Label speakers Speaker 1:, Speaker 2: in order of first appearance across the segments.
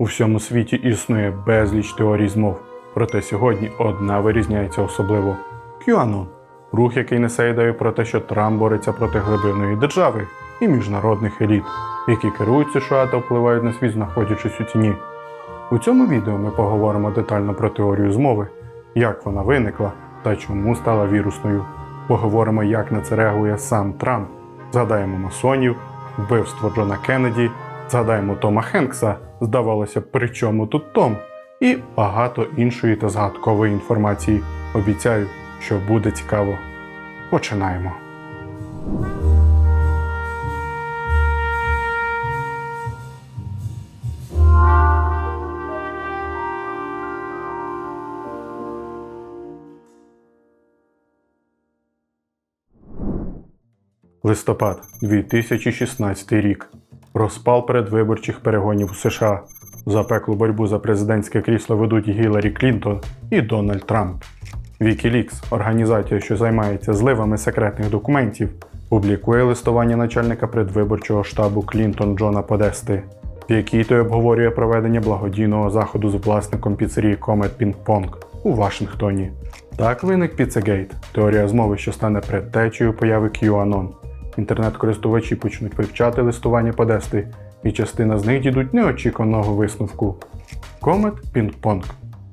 Speaker 1: У всьому світі існує безліч теорій змов, проте сьогодні одна вирізняється особливо QAnon – рух, який несе ідею про те, що Трамп бореться проти глибинної держави і міжнародних еліт, які керують США та впливають на світ, знаходячись у тіні. У цьому відео ми поговоримо детально про теорію змови, як вона виникла та чому стала вірусною. Поговоримо, як на це реагує сам Трамп, згадаємо масонів, вбивство Джона Кеннеді, згадаємо Тома Хенкса, здавалося, при чому тут Том, і багато іншої та згадкової інформації. Обіцяю, що буде цікаво. Починаємо. Листопад 2016 рік. Розпал передвиборчих перегонів у США. Запеклу боротьбу за президентське крісло ведуть Гіларі Клінтон і Дональд Трамп. Wikileaks, організація, що займається зливами секретних документів, публікує листування начальника предвиборчого штабу Клінтон Джона Подести, в якій той обговорює проведення благодійного заходу з власником піцерії Ping Pong у Вашингтоні. Так виник Піцегейт, теорія змови, що стане предтечею появи QAnon. Інтернет-користувачі почнуть вивчати листування Подести, і частина з них дійдуть неочікуваного висновку. Комет Пінг-Понг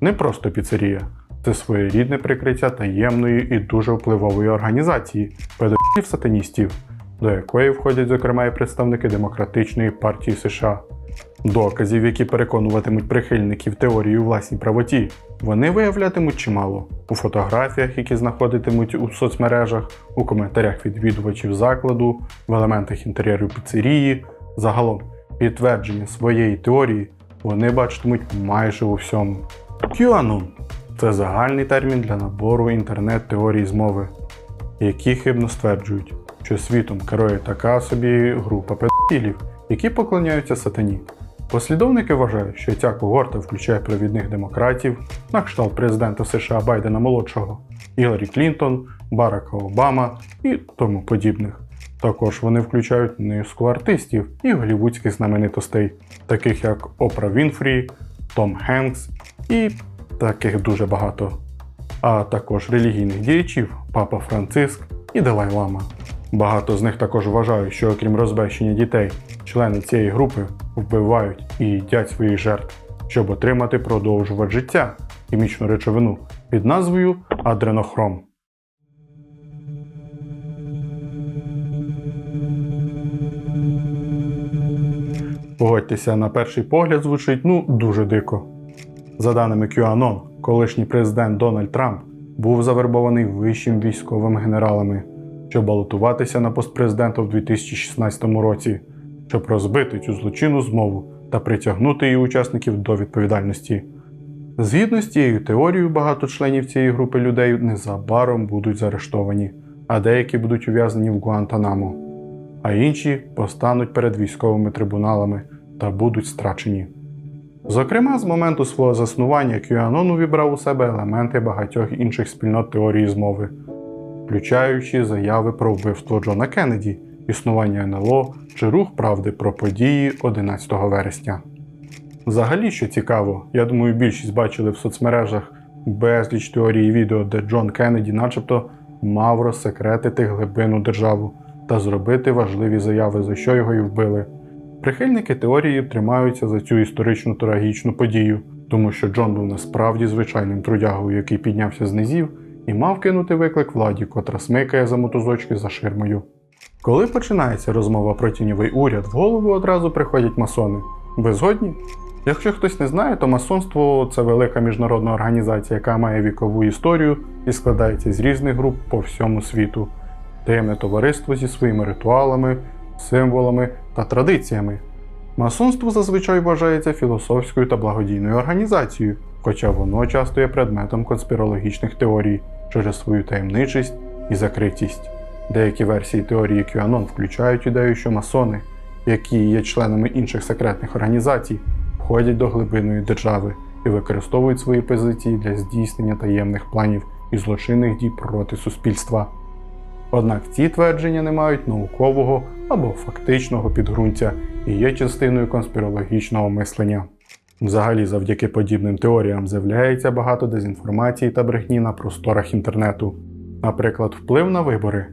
Speaker 1: не просто піцерія, це своєрідне прикриття таємної і дуже впливової організації педагогів сатаністів, до якої входять, зокрема, і представники Демократичної партії США. Доказів, які переконуватимуть прихильників теорії у власній правоті, вони виявлятимуть чимало у фотографіях, які знаходитимуть у соцмережах, у коментарях відвідувачів закладу, в елементах інтер'єру піцерії. Загалом, підтвердження своєї теорії вони бачитимуть майже у всьому. QAnon – це загальний термін для набору інтернет-теорій змови, які хибно стверджують, що світом керує така собі група педофілів, які поклоняються сатані. Послідовники вважають, що ця когорта включає провідних демократів, на кшталт президента США Байдена молодшого, Іларі Клінтон, Барака Обама і тому подібних. Також вони включають низку артистів і голівудських знаменитостей, таких як Опра Вінфрі, Том Хенкс і таких дуже багато. А також релігійних діячів Папа Франциск і Далай Лама. Багато з них також вважають, що окрім розбещення дітей, члени цієї групи вбивають і їдять своїх жертв, щоб отримати продовжувач життя, хімічну речовину під назвою адренохром. Погодьтеся, на перший погляд звучить ну дуже дико. За даними QAnon, колишній президент Дональд Трамп був завербований вищим військовими генералами, щоб балотуватися на пост президента в 2016 році, щоб розбити цю злочинну змову та притягнути її учасників до відповідальності. Згідно з цією теорією, багато членів цієї групи людей незабаром будуть заарештовані, а деякі будуть ув'язнені в Гуантанамо, а інші постануть перед військовими трибуналами та будуть страчені. Зокрема, з моменту свого заснування QAnon увібрав у себе елементи багатьох інших спільнот теорії змови, включаючи заяви про вбивство Джона Кеннеді, існування НЛО чи рух правди про події 11 вересня. Взагалі, що цікаво, я думаю, більшість бачили в соцмережах безліч теорій і відео, де Джон Кеннеді начебто мав розсекретити глибину державу та зробити важливі заяви, за що його і вбили. Прихильники теорії тримаються за цю історичну трагічну подію, тому що Джон був насправді звичайним трудягою, який піднявся з низів і мав кинути виклик владі, котра смикає за мотузочки за ширмою. Коли починається розмова про тіньовий уряд, в голову одразу приходять масони. Ви згодні? Якщо хтось не знає, то масонство це велика міжнародна організація, яка має вікову історію і складається з різних груп по всьому світу. Таємне товариство зі своїми ритуалами, символами та традиціями. Масонство зазвичай вважається філософською та благодійною організацією, хоча воно часто є предметом конспірологічних теорій через свою таємничість і закритість. Деякі версії теорії QAnon включають ідею, що масони, які є членами інших секретних організацій, входять до глибинної держави і використовують свої позиції для здійснення таємних планів і злочинних дій проти суспільства. Однак ці твердження не мають наукового або фактичного підґрунтя і є частиною конспірологічного мислення. Взагалі, завдяки подібним теоріям з'являється багато дезінформації та брехні на просторах інтернету. Наприклад, вплив на вибори.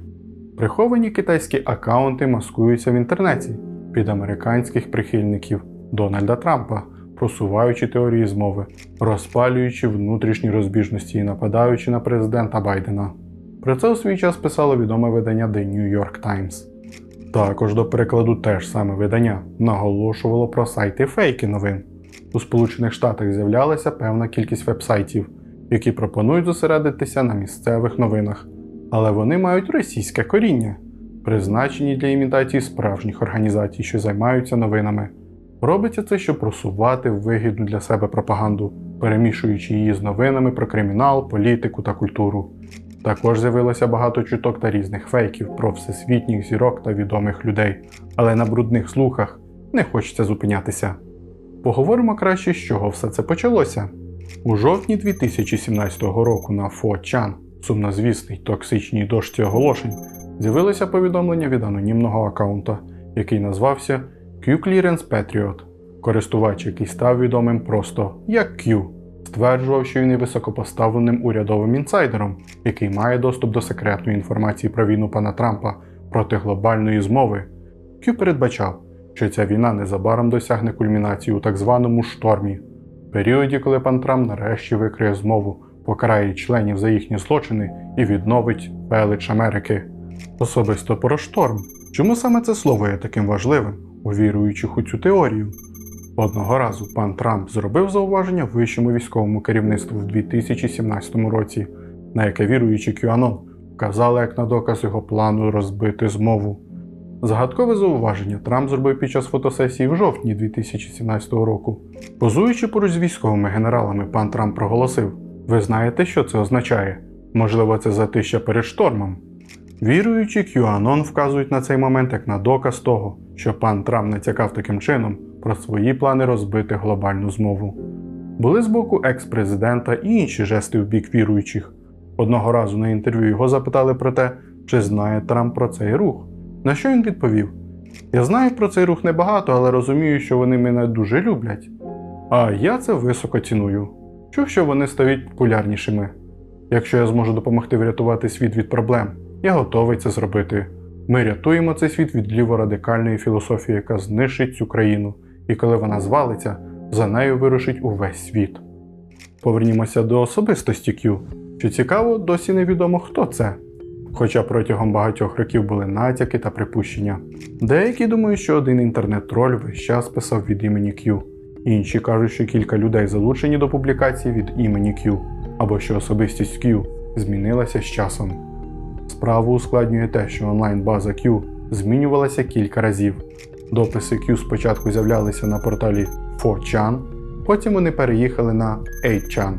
Speaker 1: Приховані китайські акаунти маскуються в інтернеті під американських прихильників Дональда Трампа, просуваючи теорії змови, розпалюючи внутрішні розбіжності і нападаючи на президента Байдена. Про це у свій час писало відоме видання The New York Times. Також до перекладу теж саме видання наголошувало про сайти фейки новин. У Сполучених Штатах з'являлася певна кількість вебсайтів, які пропонують зосередитися на місцевих новинах, але вони мають російське коріння, призначені для імітації справжніх організацій, що займаються новинами. Робиться це, щоб просувати вигідну для себе пропаганду, перемішуючи її з новинами про кримінал, політику та культуру. Також з'явилося багато чуток та різних фейків про всесвітніх зірок та відомих людей, але на брудних слухах не хочеться зупинятися. Поговоримо краще, з чого все це почалося. У жовтні 2017 року на 4chan, сумнозвісній токсичній дошці оголошень, з'явилося повідомлення від анонімного аккаунта, який назвався Q-Clearance Patriot, користувач, який став відомим просто як Q, стверджував, що він є високопоставленим урядовим інсайдером, який має доступ до секретної інформації про війну пана Трампа проти глобальної змови. Q передбачав, що ця війна незабаром досягне кульмінації у так званому штормі, періоді, коли пан Трамп нарешті викриє змову, покарає членів за їхні злочини і відновить велич Америки. Особисто про шторм. Чому саме це слово є таким важливим, увіруючих у цю теорію? Одного разу пан Трамп зробив зауваження вищому військовому керівництву в 2017 році, на яке віруючі QAnon вказали як на доказ його плану розбити змову. Загадкове зауваження Трамп зробив під час фотосесії в жовтні 2017 року. Позуючи поруч з військовими генералами, пан Трамп проголосив: Ви знаєте, що це означає? Можливо, це затища перед штормом. Віруючі QAnon вказують на цей момент як на доказ того, що пан Трамп натякав таким чином про свої плани розбити глобальну змову. Були з боку екс-президента і інші жести в бік віруючих. Одного разу на інтерв'ю його запитали про те, чи знає Трамп про цей рух. На що він відповів: Я знаю про цей рух небагато, але розумію, що вони мене дуже люблять. А я це високо ціную. Чув, що вони стають популярнішими. Якщо я зможу допомогти врятувати світ від проблем, я готовий це зробити. Ми рятуємо цей світ від ліворадикальної філософії, яка знищить цю країну, і коли вона звалиться, за нею вирушить увесь світ. Повернімося до особистості Q. Що цікаво, досі невідомо, хто це. Хоча протягом багатьох років були натяки та припущення. Деякі думають, що один інтернет-троль весь час писав від імені Q. Інші кажуть, що кілька людей залучені до публікації від імені Q, або що особистість Q змінилася з часом. Справу ускладнює те, що онлайн-база Q змінювалася кілька разів. Дописи Q спочатку з'являлися на порталі 4chan, потім вони переїхали на 8chan,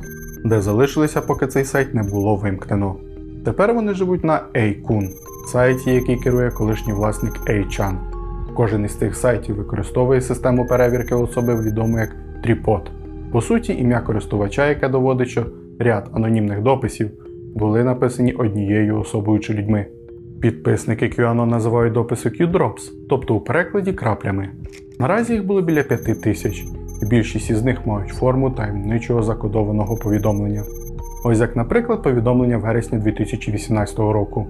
Speaker 1: де залишилися, поки цей сайт не було вимкнено. Тепер вони живуть на Eikun, сайті, який керує колишній власник 8chan. Кожен із цих сайтів використовує систему перевірки особи, відому як Tripod. По суті, ім'я користувача, яке доводить, що ряд анонімних дописів були написані однією особою чи людьми. Підписники QAnon називають дописи Q-Drops, тобто у перекладі краплями. Наразі їх було біля 5 тисяч, і більшість із них мають форму таємничого закодованого повідомлення. Ось як, наприклад, повідомлення в вересні 2018 року.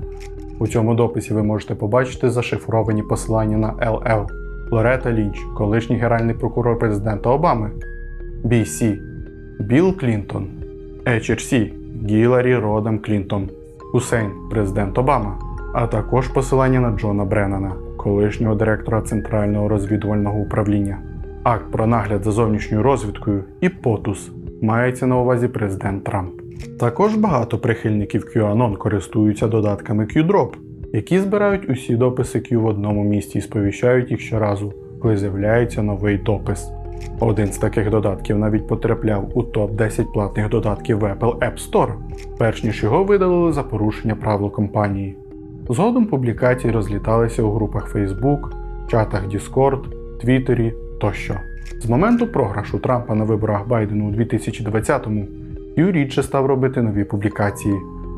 Speaker 1: У цьому дописі ви можете побачити зашифровані посилання на LL, Лорета Лінч, колишній генеральний прокурор президента Обами, BC, Білл Клінтон, HRC, Гіларі Родам Клінтон, Хусейн, президент Обама, а також посилання на Джона Бреннана, колишнього директора Центрального розвідувального управління. Акт про нагляд за зовнішньою розвідкою і POTUS мається на увазі президент Трамп. Також багато прихильників QAnon користуються додатками QDrop, які збирають усі дописи Q в одному місці і сповіщають їх щоразу, коли з'являється новий допис. Один з таких додатків навіть потрапляв у топ-10 платних додатків в Apple App Store, перш ніж його видалили за порушення правил компанії. Згодом публікації розліталися у групах Facebook, чатах Discord, Твіттері тощо. З моменту програшу Трампа на виборах Байдену у 2020-му Q рідше став робити нові публікації.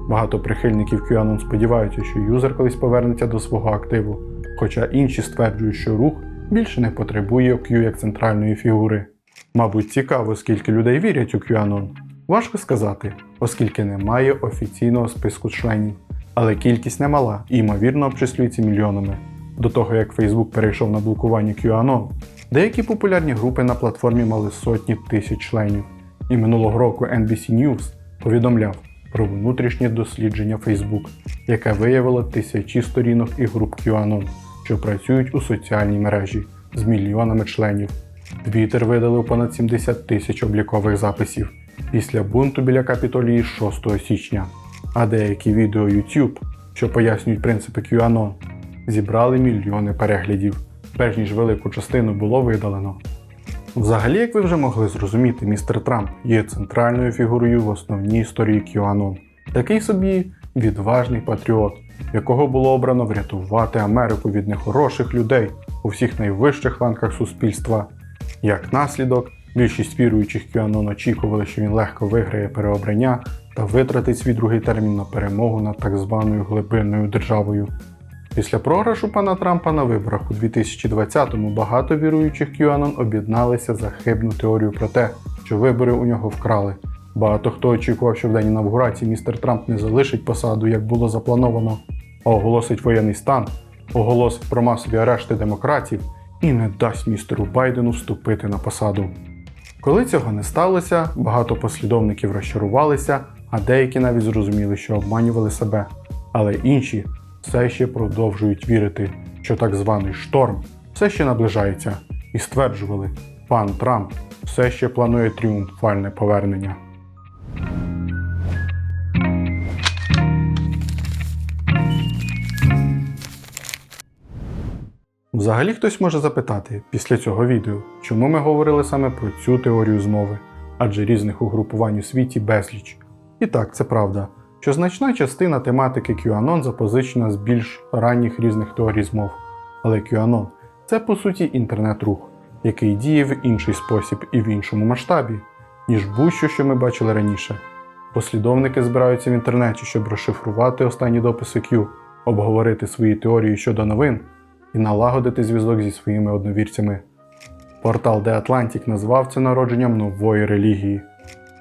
Speaker 1: Багато прихильників QAnon сподіваються, що юзер колись повернеться до свого активу, хоча інші стверджують, що рух більше не потребує Q як центральної фігури. Мабуть, цікаво, скільки людей вірять у QAnon. Важко сказати, оскільки немає офіційного списку членів, але кількість немала і ймовірно обчислюється мільйонами. До того як Facebook перейшов на блокування QAnon, деякі популярні групи на платформі мали сотні тисяч членів. І минулого року NBC News повідомляв про внутрішнє дослідження Facebook, яке виявило тисячі сторінок і груп QAnon, що працюють у соціальній мережі з мільйонами членів. Твіттер видалив понад 70 тисяч облікових записів після бунту біля капітолії 6 січня. А деякі відео YouTube, що пояснюють принципи QAnon, зібрали мільйони переглядів, перш ніж велику частину було видалено. Взагалі, як ви вже могли зрозуміти, містер Трамп є центральною фігурою в основній історії QAnon. Такий собі відважний патріот, якого було обрано врятувати Америку від нехороших людей у всіх найвищих ланках суспільства. Як наслідок, більшість віруючих QAnon очікували, що він легко виграє переобрання та витратить свій другий термін на перемогу над так званою глибинною державою. Після програшу пана Трампа на виборах у 2020-му багато віруючих QAnon об'єдналися за хибну теорію про те, що вибори у нього вкрали. Багато хто очікував, що в день інавгурації містер Трамп не залишить посаду, як було заплановано, а оголосить воєнний стан, оголосить про масові арешти демократів і не дасть містеру Байдену вступити на посаду. Коли цього не сталося, багато послідовників розчарувалися, а деякі навіть зрозуміли, що обманювали себе. Але інші все ще продовжують вірити, що так званий шторм все ще наближається, і стверджували, пан Трамп все ще планує тріумфальне повернення. Взагалі хтось може запитати після цього відео, чому ми говорили саме про цю теорію змови, адже різних угрупувань у світі безліч. І так, це правда, що значна частина тематики QAnon запозичена з більш ранніх різних теорій змов. Але QAnon це по суті інтернет-рух, який діє в інший спосіб і в іншому масштабі, ніж будь-що, що ми бачили раніше. Послідовники збираються в інтернеті, щоб розшифрувати останні дописи Q, обговорити свої теорії щодо новин і налагодити зв'язок зі своїми одновірцями. Портал The Atlantic назвав це народженням нової релігії.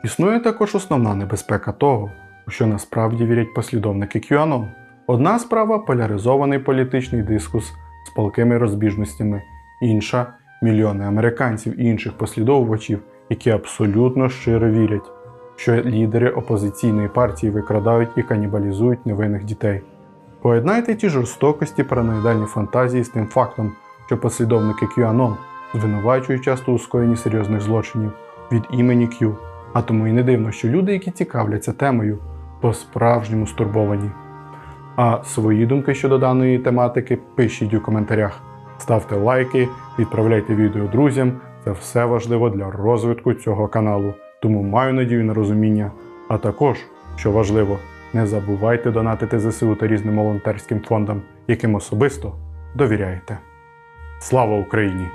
Speaker 1: Існує також основна небезпека того, що насправді вірять послідовники QAnon. Одна справа поляризований політичний дискус з палкими розбіжностями, інша мільйони американців і інших послідовувачів, які абсолютно щиро вірять, що лідери опозиційної партії викрадають і канібалізують невинних дітей. Поєднайте ті жорстокості параноїдальні фантазії з тим фактом, що послідовники QAnon звинувачують часто у скоєнні серйозних злочинів від імені Q, а тому і не дивно, що люди, які цікавляться темою, по-справжньому стурбовані. А свої думки щодо даної тематики пишіть у коментарях, ставте лайки, відправляйте відео друзям. Це все важливо для розвитку цього каналу. Тому маю надію на розуміння. А також, що важливо, не забувайте донатити ЗСУ та різним волонтерським фондам, яким особисто довіряєте. Слава Україні!